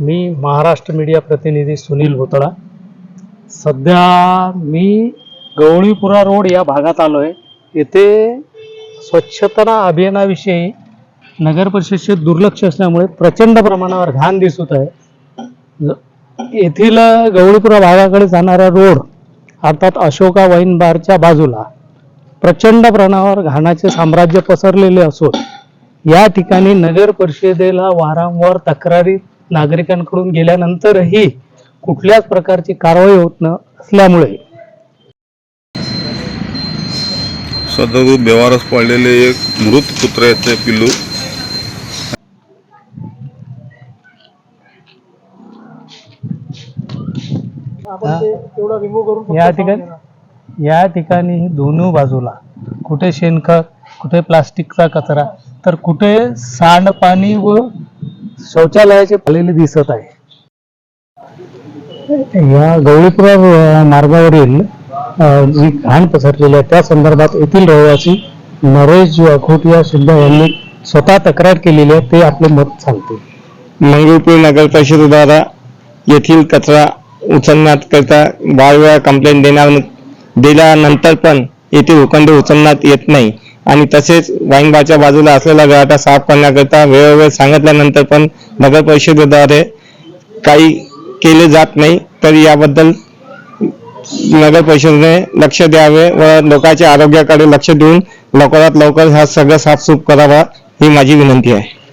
मी Maharashtra media प्रतिनिधी सुनील भोतळा सध्या मी गवळीपुरा road या भागात आलो आहे येथे स्वच्छता अभियानाविषयी नगर परिषदचे दुर्लक्ष असल्यामुळे प्रचंड प्रमाणावर घाण दिसत आहे. येथील गवळीपुरा भागाकडे जाणारा रोड अर्थात अशोका वाईन बारच्या बाजूला प्रचंड प्रमाणावर घाणाचे साम्राज्य पसरलेले असून या ठिकाणी नगर परिषदेला वारंवार तक्रारी नागरिकांकडून गेल्यानंतरही कुठल्याच प्रकारची कारवाई होत न असल्यामुळे. सदर बेवारस पडलेले एक मृत कुत्र्याचे पिल्लू. या ठिकाणी या ठिकाणी दोन्ही बाजूला कुठे शेणखत कुठे प्लास्टिकचा कचरा तर कुठे सांडपाणी व शौचालयाचे पालेले दिसत आहे. या गवळीपुरा मार्गावरील जी घाण पसरलेली आहे त्या संदर्भात येथील रहिवासी नरेश अखोटिया सुद्धा यांनी स्वतः तक्रार केलेली आहे ते आपले मत सांगते मंगळपूर नगर परिषदेद्वारा येथील कचरा उचलण्यात करता वारंवार कंप्लेंट देणार दिल्यानंतर पण येथे उखंड उचलण्यात येत नाही. आणि तसेच वाईनबारच्या बाजूला असलेला गळाटा साफ करण्याकरता वेळोवेळ सांगितल्यानंतर पण नगर परिषदेद्वारे काही केले जात नाही. तर याबद्दल नगर परिषदेने लक्ष द्यावे व लोकांच्या आरोग्याकडे लक्ष देऊन लवकरात लवकर हा सगळं साफसूफ करावा ही माझी विनंती आहे.